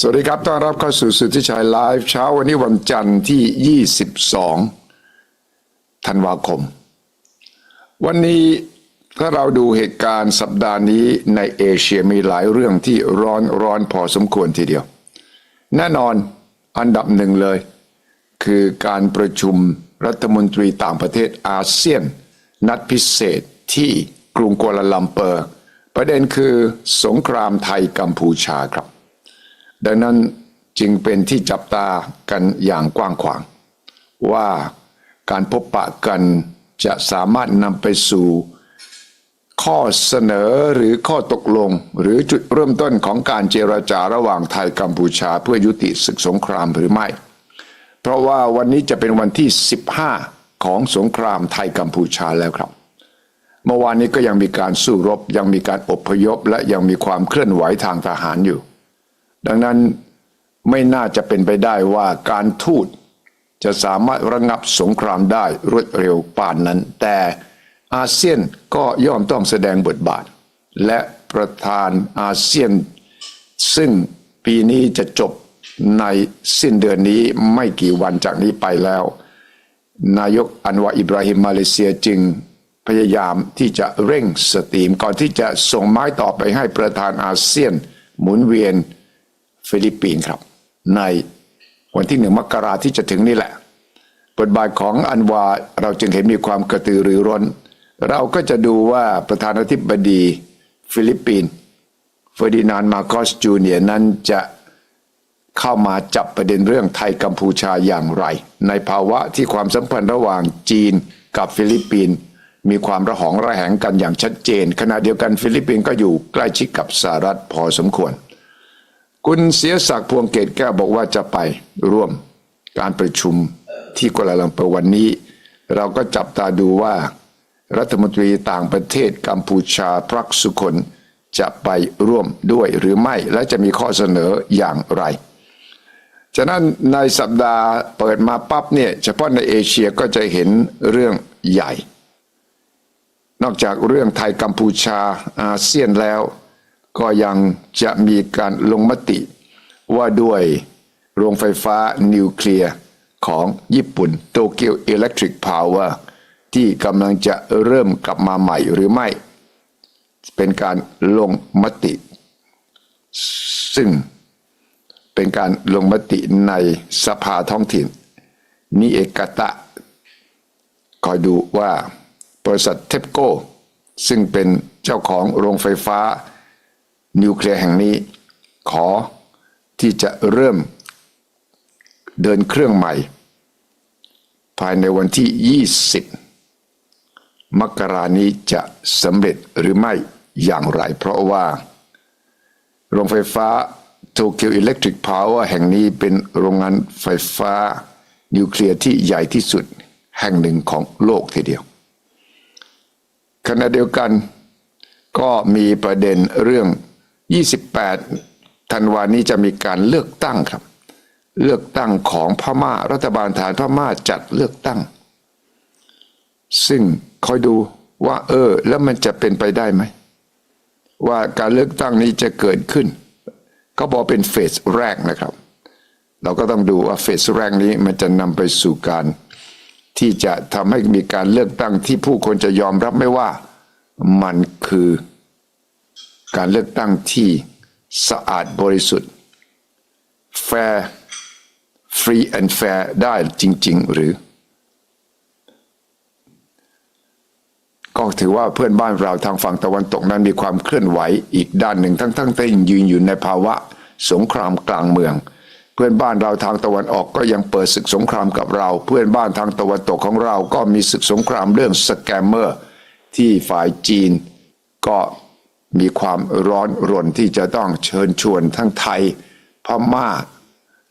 สวัสดีครับ ต้อนรับเข้าสู่สุทธิชัยไลฟ์เช้าวันนี้วันจันทร์ที่ 22 ธันวาคม วันนี้ถ้าเราดูเหตุการณ์สัปดาห์นี้ในเอเชียมีหลายเรื่องที่ร้อนร้อนพอสมควรทีเดียว แน่นอนอันดับหนึ่งเลย คือการประชุมรัฐมนตรีต่างประเทศอาเซียน นัดพิเศษที่กรุงกัวลาลัมเปอร์ ประเด็นคือสงครามไทยกัมพูชาครับ ดังนั้นจึงเป็นที่จับตากันอย่างกว้างขวาง ว่าการพบปะกันจะสามารถนำไปสู่ข้อเสนอหรือข้อตกลง หรือจุดเริ่มต้นของการเจรจาระหว่างไทยกัมพูชาเพื่อยุติศึกสงครามหรือไม่ เพราะว่าวันนี้จะเป็นวันที่ 15 ของสงครามไทยกัมพูชาแล้วครับ เมื่อวานนี้ก็ยังมีการสู้รบ ยังมีการอบพยพ และยังมีความเคลื่อนไหวทางทหารอยู่ ดังนั้นไม่น่าจะเป็นไปได้ว่าการทูตจะสามารถระงับสงครามได้รวดเร็วป่านนั้น แต่อาเซียนก็ย่อมต้องแสดงบทบาท และประธานอาเซียน ซึ่งปีนี้จะจบในสิ้นเดือนนี้ไม่กี่วันจากนี้ไปแล้ว นายกอันวาอิบราฮิมมาเลเซียจึงพยายามที่จะเร่งสตรีม ก่อนที่จะส่งไม้ต่อไปให้ประธานอาเซียน หมุนเวียน ฟิลิปปินส์ครับ ในวันที่หนึ่งมกราที่จะถึงนี่แหละบทบาทของอันวาเราจึงเห็นมีความกระตือรือร้น เราก็จะดูว่าประธานาธิบดีฟิลิปปินส์เฟอร์ดินานด์มาโกสจูเนียนั้นจะเข้ามาจับประเด็นเรื่องไทยกัมพูชาอย่างไร ในภาวะที่ความสัมพันธ์ระหว่างจีนกับฟิลิปปินส์มีความระหองระแหงกันอย่างชัดเจน ขณะเดียวกันฟิลิปปินส์ก็อยู่ใกล้ชิดกับสหรัฐพอสมควร คุณเสียศักดิ์พวงเกตแก้วบอกว่าจะไปร่วมการประชุมที่กัวลาลัมเปอร์วันนี้ เราก็จับตาดูว่า รัฐมนตรีต่างประเทศกัมพูชาพรักสุคนจะไปร่วมด้วยหรือไม่และจะมีข้อเสนออย่างไร ฉะนั้นในสัปดาห์เปิดมาปั๊บเนี่ยเฉพาะในเอเชียก็จะเห็นเรื่องใหญ่ นอกจากเรื่องไทยกัมพูชาอาเซียนแล้ว ก็ยังจะมีการลงมติว่าด้วยโรงไฟฟ้านิวเคลียร์ของญี่ปุ่นโตเกียวอิเล็กทริกพาวเวอร์ที่กำลังจะเริ่มกลับมาใหม่หรือไม่ เป็นการลงมติ ซึ่งเป็นการลงมติในสภาท้องถิ่น นิเอกตะ คอยดูว่าบริษัทเทปโก้ ซึ่งเป็นเจ้าของโรงไฟฟ้า นิวเคลียร์แห่งนี้ ขอที่จะเริ่มเดินเครื่องใหม่ ภายในวันที่ 20 มกรานี้จะสำเร็จหรือไม่อย่างไร เพราะว่า โรงไฟฟ้าโตเกียวอิเล็กทริกพาวเวอร์แห่งนี้เป็นโรงงานไฟฟ้า นิวเคลียร์ที่ใหญ่ที่สุดแห่งหนึ่งของโลกทีเดียว ขณะเดียวกันก็มีประเด็นเรื่อง 28ธันวานี้จะมีการเลือกตั้งครับ เลือกตั้งของพม่ารัฐบาลฐานพม่าจัดเลือกตั้ง ซึ่งคอยดูว่า เออ แล้วมันจะเป็นไปได้ไหม ว่าการเลือกตั้งนี้จะเกิดขึ้นก็บอกเป็นเฟสแรกนะครับ เราก็ต้องดูว่าเฟสแรกนี้มันจะนำไปสู่การที่จะทำให้มีการเลือกตั้งที่ผู้คนจะยอมรับไม่ว่ามันคือ การเลือกตั้งที่สะอาดบริสุทธิ์ fair free and fair ได้จริง ๆ หรือ ก็ถือว่าเพื่อนบ้านเราทางฝั่งตะวันตกนั้นมีความเคลื่อนไหวอีกด้านหนึ่งทั้งๆที่ยืนอยู่ในภาวะสงครามกลางเมือง เพื่อนบ้านเราทางตะวันออกก็ยังเปิดศึกสงครามกับเรา เพื่อนบ้านทางตะวันตกของเราก็มีศึกสงครามเรื่องสแกมเมอร์ ที่ฝ่ายจีนก็ มีความร้อนรนที่จะต้องเชิญชวนทั้งไทย พม่า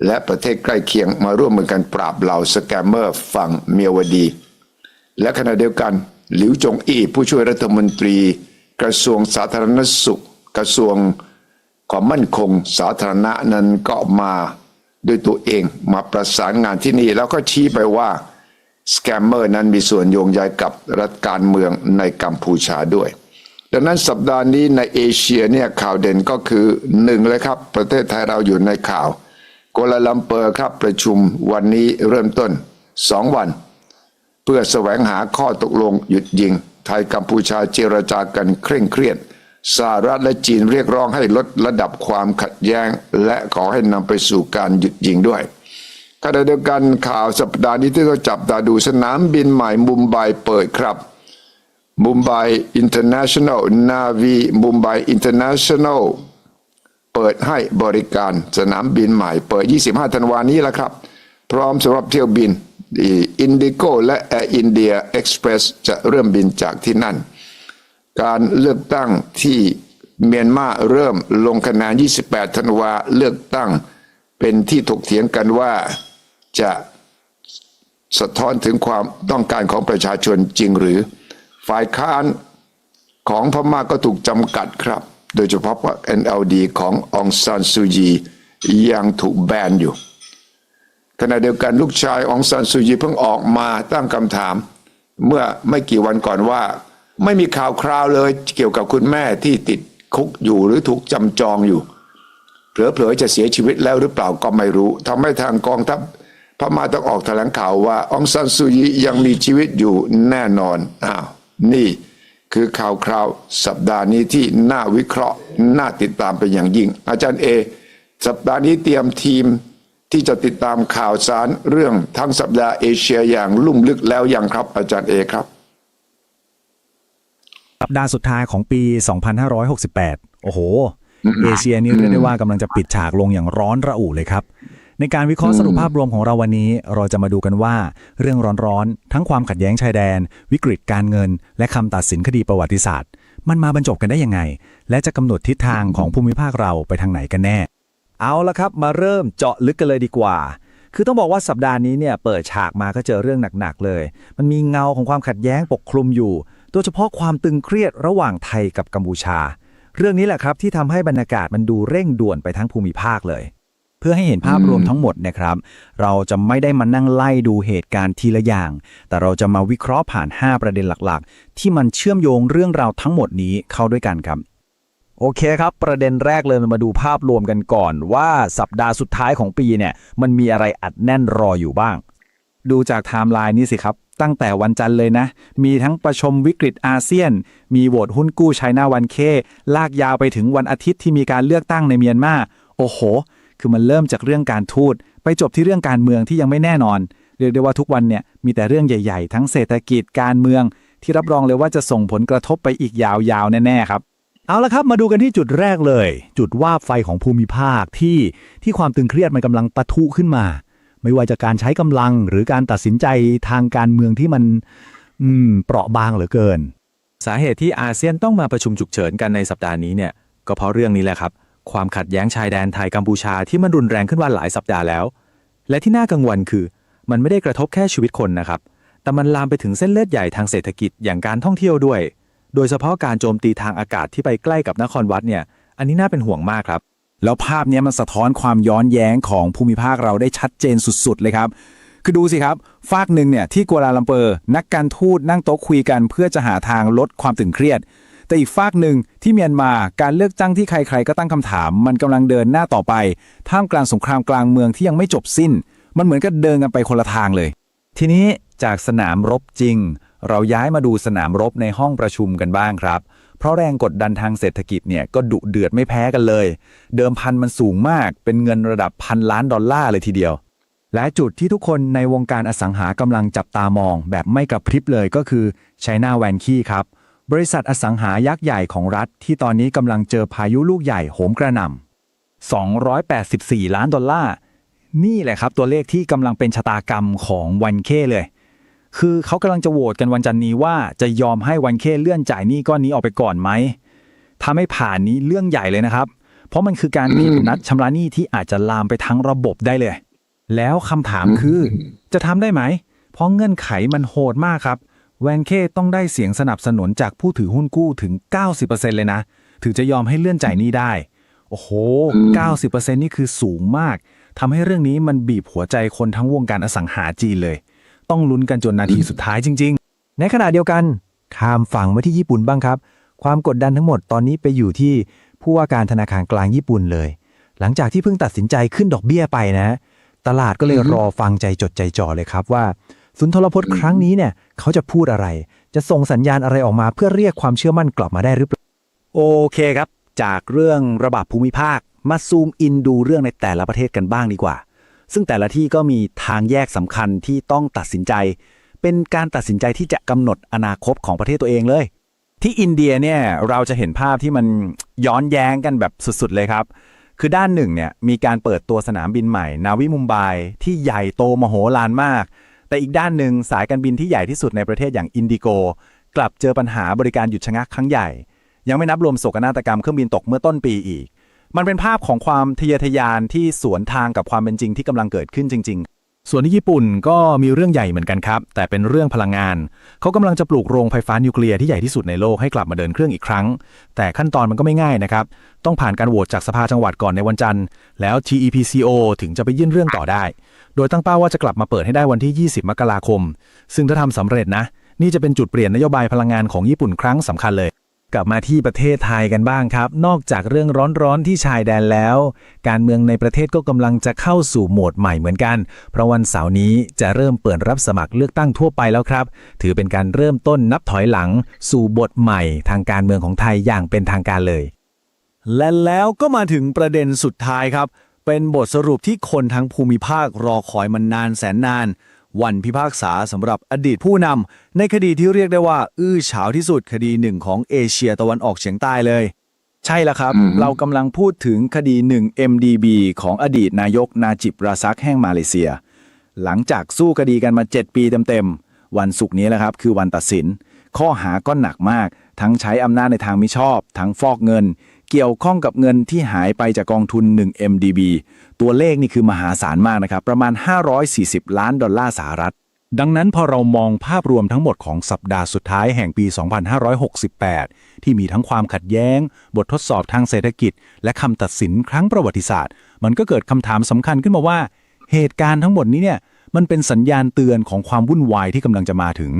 และประเทศใกล้เคียงมาร่วมมือกันปราบเหล่าสแกมเมอร์ฝั่งเมียวดี และขณะเดียวกันหลิวจงอี้ผู้ช่วยรัฐมนตรี กระทรวงสาธารณสุข กระทรวงความมั่นคงสาธารณะนั้นก็มาด้วยตัวเองมาประสานงานที่นี่แล้วก็ชี้ไปว่าสแกมเมอร์นั้นมีส่วนโยงใยกับรัฐการเมืองในกัมพูชาด้วย ดังนั้นสัปดาห์นี้ในเอเชียเนี่ยข่าวเด่นก็คือหนึ่งเลยครับ ประเทศไทยเราอยู่ในข่าวกัวลาลัมเปอร์ครับประชุมวันนี้เริ่มต้นสองวัน เพื่อแสวงหาข้อตกลงหยุดยิง ไทยกัมพูชาเจรจากันเคร่งเครียดสหรัฐและจีนเรียกร้องให้ลดระดับความขัดแย้ง และขอให้นำไปสู่การหยุดยิงด้วยขณะเดียวกันข่าวสัปดาห์นี้ที่เราจับตาดูสนามบินใหม่มุมไบเปิดครับ มุมไบอินเตอร์เนชั่นแนลนาวีมุมไบอินเตอร์เนชั่นแนลเปิดให้บริการสนามบินใหม่ เปิด 25 ธันวานี้แล้วครับ พร้อมสำหรับเที่ยวบินอินดิโกและแอร์อินเดียเอ็กซ์เพรสจะเริ่มบินจากที่นั่น การเลือกตั้งที่เมียนมาเริ่มลงคะแนน 28 ธันวาเลือกตั้งเป็นที่ถกเถียงกันว่าจะสะท้อนถึงความต้องการของประชาชนจริงหรือ ฝ่ายค้านของพม่าก็ถูกจำกัดครับ โดยเฉพาะว่า NLD ขององซานซูจียังถูกแบนอยู่ ขณะเดียวกันลูกชายองซานซูจีเพิ่งออกมาตั้งคำถาม เมื่อไม่กี่วันก่อนว่า ไม่มีข่าวคราวเลยเกี่ยวกับคุณแม่ที่ติดคุกอยู่หรือถูกจำจองอยู่เผลอๆจะเสียชีวิตแล้วหรือเปล่าก็ไม่รู้ทำให้ทางกองทัพพม่าต้องออกแถลงข่าวว่าองซานซูยียังมีชีวิตอยู่แน่นอนอ้าว นี่คือข่าวคราวสัปดาห์นี้ที่น่าวิเคราะห์น่าติดตามเป็นอย่างยิ่ง อาจารย์เอ สัปดาห์นี้เตรียมทีมที่จะติดตามข่าวสารเรื่องทั้งสัปดาห์เอเชียอย่างลุ่มลึกแล้วยังครับ อาจารย์เอครับ สัปดาห์สุดท้ายของปี 2568 โอ้โห เอเชียนี่เรียกได้ว่ากำลังจะปิดฉากลงอย่างร้อนระอุเลยครับ ในการวิเคราะห์สรุปภาพรวมของเราวันนี้ เราจะมาดูกันว่า เรื่องร้อนๆ ทั้งความขัดแย้งชายแดน วิกฤตการเงิน และคำตัดสินคดีประวัติศาสตร์ มันมาบรรจบกันได้ยังไง และจะกำหนดทิศทางของภูมิภาคเราไปทางไหนกันแน่ เอาละครับ มาเริ่มเจาะลึกกันเลยดีกว่า คือต้องบอกว่าสัปดาห์นี้เนี่ยเปิดฉากมาก็เจอเรื่องหนักๆเลย มันมีเงาของความขัดแย้งปกคลุมอยู่โดยเฉพาะความตึงเครียดระหว่างไทยกับกัมพูชา เรื่องนี้แหละครับที่ทำให้บรรยากาศมันดูเร่งด่วนไปทั้งภูมิภาคเลยเพื่อให้เห็นภาพรวมทั้งหมดนะครับ เราจะไม่ได้มานั่งไล่ดูเหตุการณ์ทีละอย่าง แต่เราจะมาวิเคราะห์ผ่าน 5 ประเด็นหลักๆ ที่มันเชื่อมโยงเรื่องราวทั้งหมดนี้เข้าด้วยกันครับโอเคครับ ประเด็นแรกเลยมาดูภาพรวมกันก่อนว่าสัปดาห์สุดท้ายของปีเนี่ยมันมีอะไรอัดแน่นรออยู่บ้าง ดูจากไทม์ไลน์นี้สิครับ ตั้งแต่วันจันทร์เลยนะ มีทั้งประชมวิกฤตอาเซียน มีโหวตหุ้นกู้ไชน่าวันเค ลากยาวไปถึงวันอาทิตย์ที่มีการเลือกตั้งในเมียนมา โอ้โห คือมันเริ่มจากเรื่องการทูตไปจบที่เรื่องการเมืองที่ยังไม่แน่นอน เรียกได้ว่าทุกวันเนี่ยมีแต่เรื่องใหญ่ ๆ ทั้งเศรษฐกิจการเมือง ที่รับรองเลยว่าจะส่งผลกระทบไปอีกยาวๆแน่ๆครับเอาละครับมาดูกันที่จุดแรกเลย จุดว่าบไฟของภูมิภาคที่ที่ความตึงเครียดมันกำลังปะทุขึ้นมา ไม่ว่าจะการใช้กำลังหรือการตัดสินใจทางการเมืองที่มันอืมเปราะบางเหลือเกิน สาเหตุที่อาเซียนต้องมาประชุมฉุกเฉินกันในสัปดาห์นี้เนี่ยก็เพราะเรื่องนี้แหละครับ ความขัดแย้งชายแดนไทยกัมพูชาที่มันรุนแรงขึ้นมาหลายสัปดาห์แล้ว และที่น่ากังวลคือ มันไม่ได้กระทบแค่ชีวิตคนนะครับ แต่มันลามไปถึงเส้นเลือดใหญ่ทางเศรษฐกิจอย่างการท่องเที่ยวด้วย โดยเฉพาะการโจมตีทางอากาศที่ไปใกล้กับนครวัดเนี่ย อันนี้น่าเป็นห่วงมากครับ แล้วภาพนี้มันสะท้อนความย้อนแย้งของภูมิภาคเราได้ชัดเจนสุดๆ เลยครับคือดูสิครับ ฝากหนึ่งเนี่ยที่กัวลาลัมเปอร์ นักการทูตนั่งโต๊ะคุยกันเพื่อจะหาทางลดความตึงเครียด แต่อีกฝากหนึ่งที่เมียนมาการเลือกตั้งที่ใครๆก็ตั้งคำถาม มันกำลังเดินหน้าต่อไป ท่ามกลางสงครามกลางเมืองที่ยังไม่จบสิ้น มันเหมือนกับเดินกันไปคนละทางเลย ทีนี้จากสนามรบจริง เราย้ายมาดูสนามรบในห้องประชุมกันบ้างครับ เพราะแรงกดดันทางเศรษฐกิจเนี่ยก็ดุเดือดไม่แพ้กันเลย เดิมพันมันสูงมากเป็นเงินระดับพันล้านดอลลาร์เลยทีเดียวและจุดที่ทุกคนในวงการอสังหากำลังจับตามองแบบไม่กระพริบเลยก็คือไชน่าแวนคี้ครับ บริษัทอสังหายักษ์ใหญ่ของรัฐที่ตอนนี้กำลังเจอพายุลูกใหญ่โหมกระหน่ำ284 ล้านดอลลาร์ นี่แหละครับตัวเลขที่กำลังเป็นชะตากรรมของวันเคเลย คือเขากำลังจะโหวตกันวันจันนี้ว่าจะยอมให้วันเคเลื่อนจ่ายหนี้ก้อนนี้ออกไปก่อนไหมถ้าไม่ผ่านนี้เรื่องใหญ่เลยนะครับ เพราะมันคือการบีบนัดชำระหนี้ที่อาจจะลามไปทั้งระบบได้เลย แล้วคำถามคือ จะทำได้ไหม เพราะเงื่อนไขมันโหดมากครับ แวนเคต้องได้เสียงสนับสนุนจากผู้ถือหุ้นกู้ถึง 90%เลยนะ ถึงจะยอมให้เลื่อนจ่ายหนี้ได้ โอ้โห 90%นี่คือสูงมากทำให้เรื่องนี้มันบีบหัวใจคนทั้งวงการอสังหาจีนเลย ต้องลุ้นกันจนนาทีสุดท้ายจริง ๆ ในขณะเดียวกันข้ามฝั่งมาที่ญี่ปุ่นบ้างครับ ความกดดันทั้งหมดตอนนี้ไปอยู่ที่ผู้ว่าการธนาคารกลางญี่ปุ่นเลย หลังจากที่เพิ่งตัดสินใจขึ้นดอกเบี้ยไปนะ ตลาดก็เลยรอฟังใจจดใจจ่อเลยครับว่า สุนทรพจน์ครั้งนี้เนี่ยเขาจะพูดอะไร จะส่งสัญญาณอะไรออกมาเพื่อเรียกความเชื่อมั่นกลับมาได้หรือเปล่าโอเคครับ จากเรื่องระบาดภูมิภาคมาซูมอินดูเรื่องในแต่ละประเทศกันบ้างดีกว่า ซึ่งแต่ละที่ก็มีทางแยกสำคัญที่ต้องตัดสินใจ เป็นการตัดสินใจที่จะกำหนดอนาคตของประเทศตัวเองเลย ที่อินเดียเนี่ยเราจะเห็นภาพที่มันย้อนแย้งกันแบบสุดๆเลยครับคือด้านหนึ่งเนี่ยมีการเปิดตัวสนามบินใหม่ นาวิมุมไบที่ใหญ่โตมโหฬารมาก แต่อีกด้านหนึ่งสายการบินที่ใหญ่ที่สุดในประเทศอย่างอินดิโกกลับเจอปัญหาบริการหยุดชะงักครั้งใหญ่ ยังไม่นับรวมโศกนาฏกรรมเครื่องบินตกเมื่อต้นปีอีก มันเป็นภาพของความทะเยอทะยานที่สวนทางกับความเป็นจริงที่กำลังเกิดขึ้นจริง ส่วนที่ญี่ปุ่นก็มีเรื่องใหญ่เหมือนกันครับ แต่เป็นเรื่องพลังงาน เขากำลังจะปลูกโรงไฟฟ้านิวเคลียร์ที่ใหญ่ที่สุดในโลกให้กลับมาเดินเครื่องอีกครั้ง แต่ขั้นตอนมันก็ไม่ง่ายนะครับ ต้องผ่านการโหวตจากสภาจังหวัดก่อนในวันจันทร์ แล้ว TEPCO ถึงจะไปยื่นเรื่องต่อได้ โดยตั้งเป้าว่าจะกลับมาเปิดให้ได้วันที่ 20 มกราคม ซึ่งถ้าทำสำเร็จนะ นี่จะเป็นจุดเปลี่ยนนโยบายพลังงานของญี่ปุ่นครั้งสำคัญเลย กลับมาที่ประเทศไทยกันบ้างครับ นอกจากเรื่องร้อนๆที่ชายแดนแล้ว การเมืองในประเทศก็กำลังจะเข้าสู่โหมดใหม่เหมือนกัน เพราะวันเสาร์นี้จะเริ่มเปิดรับสมัครเลือกตั้งทั่วไปแล้วครับ ถือเป็นการเริ่มต้นนับถอยหลัง สู่บทใหม่ทางการเมืองของไทยอย่างเป็นทางการเลย และแล้วก็มาถึงประเด็นสุดท้ายครับ เป็นบทสรุปที่คนทั้งภูมิภาครอคอยมานานแสนนาน วันพิพากษาสำหรับอดีตผู้นำในคดีที่เรียกได้ว่า อื้อฉาวที่สุดคดีหนึ่งของเอเชียตะวันออกเฉียงใต้เลย ใช่แล้วครับ เรากำลังพูดถึงคดีหนึ่ง MDB ของอดีตนายกนาจิบราซักแห่งมาเลเซีย หลังจากสู้คดีกันมา 7 ปีเต็มๆ วันศุกร์นี้แหละครับ คือวันตัดสิน ข้อหาก็หนักมาก ทั้งใช้อำนาจในทางมิชอบ ทั้งฟอกเงิน เกี่ยวข้องกับเงินที่หายไปจากกองทุน 1 MDB ตัวเลขนี่คือมหาศาลมากนะครับ ประมาณ 540 ล้านดอลลาร์สหรัฐ ดังนั้นพอเรามองภาพรวมทั้งหมดของสัปดาห์สุดท้ายแห่งปี 2568 ที่มีทั้งความขัดแย้ง บททดสอบทางเศรษฐกิจ และคำตัดสินครั้งประวัติศาสตร์ มันก็เกิดคำถามสำคัญขึ้นมาว่า เหตุการณ์ทั้งหมดนี้เนี่ย มันเป็นสัญญาณเตือนของความวุ่นวายที่กำลังจะมาถึง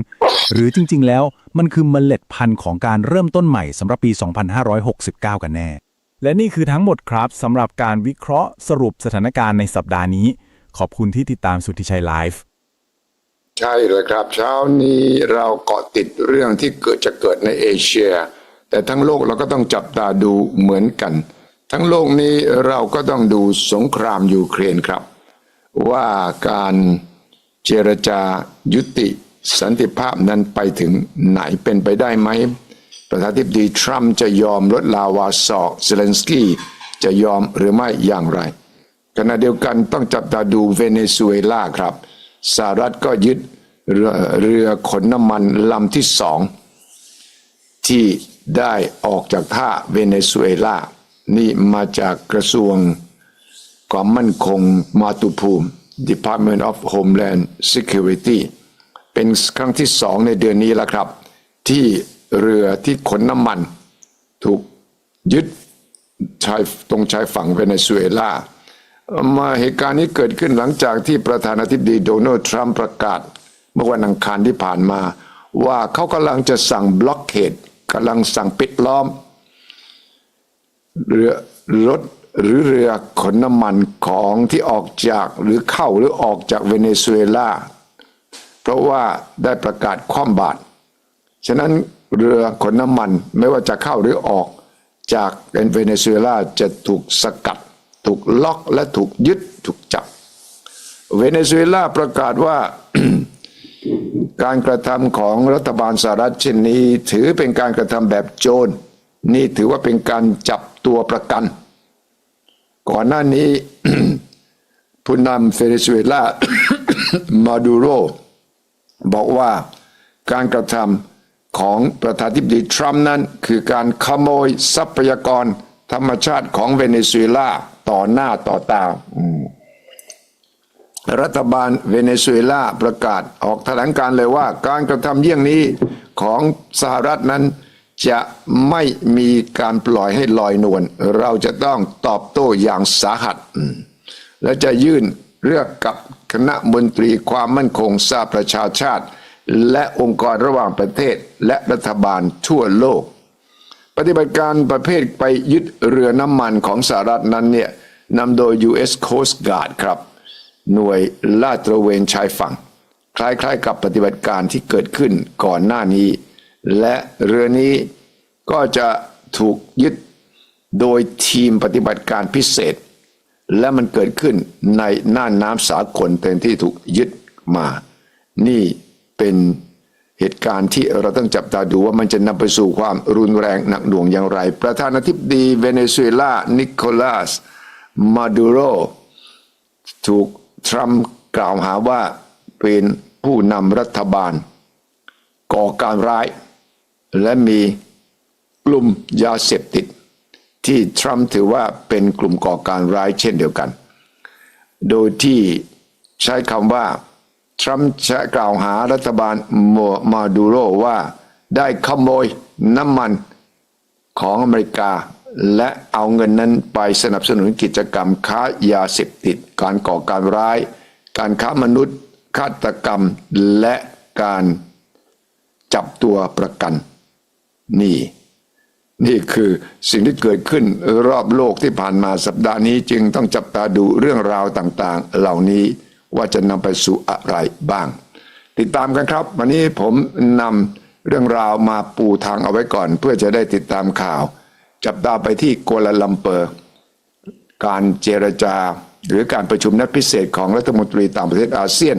หรือจริง ๆ แล้วมันคือเมล็ดพันธุ์ของการเริ่มต้นใหม่สำหรับปี 2569 กันแน่ และนี่คือทั้งหมดครับสำหรับการวิเคราะห์สรุปสถานการณ์ในสัปดาห์นี้ ขอบคุณที่ติดตามสุทธิชัยไลฟ์ใช่เลยครับ เช้านี้เราเกาะติดเรื่องที่เกิดจะเกิดในเอเชีย แต่ทั้งโลกเราก็ต้องจับตาดูเหมือนกัน ทั้งโลกนี้เราก็ต้องดูสงครามยูเครนครับ ว่าการเจรจายุติสันติภาพนั้นไปถึงไหนเป็นไปได้ไหม ประธานาธิบดีทรัมป์จะยอมลดลาวาสอกเซเลนสกี้จะยอมหรือไม่อย่างไรขณะเดียวกันต้องจับตาดูเวเนซุเอลาครับสหรัฐก็ยึดเรือเรือขนน้ำมันลำที่สอง ที่ได้ออกจากท่าเวเนซุเอลา นี่มาจากกระทรวง ความมั่นคงมาตุภูมิ Department of Homeland Security เป็นครั้งที่สองในเดือนนี้แล้วครับ ที่เรือที่ขนน้ำมัน ถูกยึดชายตรงชายฝั่งเวเนซุเอลามาเหตุการณ์นี้เกิดขึ้นหลังจากที่ประธานาธิบดีโดนัลด์ทรัมป์ประกาศ เมื่อวันอังคารที่ผ่านมา ว่าเขากำลังจะสั่งบล็อกเคดกำลังสั่งปิดล้อม เรือรถ หรือเรือขนน้ำมันของที่ออกจากหรือเข้าหรือออกจากเวเนซุเอลาเพราะว่าได้ประกาศคว่ำบาตรฉะนั้นเรือขนน้ำมันไม่ว่าจะเข้าหรือออกจากเวเนซุเอลาจะถูกสกัด ถูกล็อกและถูกยึดถูกจับ เวเนซุเอลาประกาศว่าการกระทำของรัฐบาลสหรัฐเช่นนี้ ถือเป็นการกระทำแบบโจรนี่ถือว่าเป็นการจับตัวประกัน ก่อนหน้านี้ผู้นำเวเนซุเอลามาดูโรบอกว่าการกระทำของประธานาธิบดีทรัมป์นั้น คือการขโมยทรัพยากรธรรมชาติของเวเนซุเอลาต่อหน้าต่อตา รัฐบาลเวเนซุเอลาประกาศออกแถลงการเลยว่า การกระทำเยี่ยงนี้ของสหรัฐนั้น จะไม่มีการปล่อยให้ลอยนวลเราจะต้องตอบโต้อย่างสาหัส และจะยื่นเรื่องกับคณะมนตรีความมั่นคงสหประชาชาติ และองค์กรระหว่างประเทศและรัฐบาลทั่วโลก ปฏิบัติการประเภทไปยึดเรือน้ำมันของสหรัฐนั้นเนี่ยนำโดย U.S. Coast Guard ครับ หน่วยลาดตระเวนชายฝั่ง คล้ายๆกับปฏิบัติการที่เกิดขึ้นก่อนหน้านี้ และเรือนี้ก็จะถูกยึดโดยทีมปฏิบัติการพิเศษ และมันเกิดขึ้นในน่านน้ำสากลเต็มที่ถูกยึดมา นี่เป็นเหตุการณ์ที่เราต้องจับตาดูว่ามันจะนำไปสู่ความรุนแรงหนักหน่วงอย่างไร ประธานาธิบดีเวเนซุเอลา นิโคลัส มาดูโร ถูกทรัมป์กล่าวหาว่าเป็นผู้นำรัฐบาล ก่อการร้าย และมีกลุ่มยาเสพติด ที่ทรัมป์ถือว่าเป็นกลุ่มก่อการร้ายเช่นเดียวกัน โดยที่ใช้คำว่า ทรัมป์จะกล่าวหารัฐบาลมาดูโรว่าได้ขโมยน้ำมันของอเมริกา และเอาเงินนั้นไปสนับสนุนกิจกรรมค้ายาเสพติด การก่อการร้าย การค้ามนุษย์ฆาตกรรมและการจับตัวประกัน นี่ นี่คือสิ่งที่เกิดขึ้นรอบโลกที่ผ่านมาสัปดาห์นี้จึงต้องจับตาดูเรื่องราวต่างๆ เหล่านี้ว่าจะนำไปสู่อะไรบ้าง ติดตามกันครับ วันนี้ผมนำเรื่องราวมาปูทางเอาไว้ก่อน เพื่อจะได้ติดตามข่าว จับตาไปที่กัวลาลัมเปอร์ การเจรจา หรือการประชุมนัดพิเศษของรัฐมนตรีต่างประเทศอาเซียน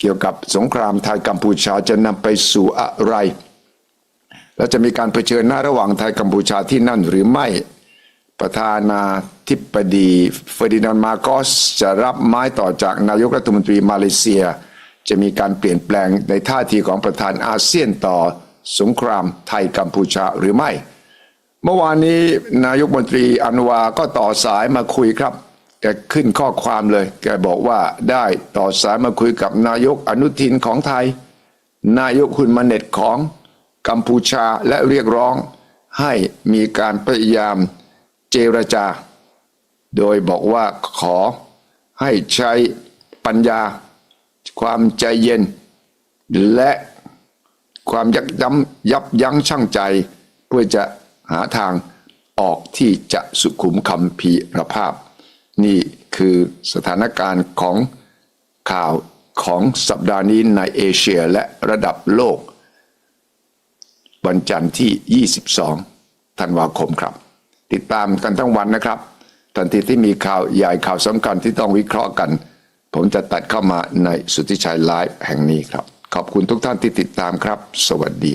เกี่ยวกับสงครามไทยกัมพูชาจะนำไปสู่อะไร แล้วจะมีการเผชิญหน้าระหว่างไทยกัมพูชาที่นั่นหรือไม่ ประธานาธิบดีเฟอร์ดินานด์มาโกสจะรับไม้ต่อจากนายกรัฐมนตรีมาเลเซีย จะมีการเปลี่ยนแปลงในท่าทีของประธานอาเซียนต่อสงครามไทยกัมพูชาหรือไม่ เมื่อวานนี้นายกมนตรีอันวาก็ต่อสายมาคุยครับแกขึ้นข้อความเลย แกบอกว่าได้ต่อสายมาคุยกับนายกอนุทินของไทย นายกคุณมาเน็ตของ กัมพูชาและเรียกร้องให้มีการพยายามเจรจา โดยบอกว่าขอให้ใช้ปัญญา ความใจเย็น และความยับยั้งยับยั้งชั่งใจ เพื่อจะหาทางออกที่จะสุขุมคำพีรภาพ นี่คือสถานการณ์ของข่าวของสัปดาห์นี้ในเอเชียและระดับโลก วันจันทร์ที่ 22 ธันวาคมครับ ติดตามกันทั้งวันนะครับ ทันทีที่มีข่าวใหญ่ข่าวสำคัญที่ต้องวิเคราะห์กัน ผมจะตัดเข้ามาในสุทธิชัยไลฟ์แห่งนี้ครับ ขอบคุณทุกท่านที่ติดตามครับ สวัสดี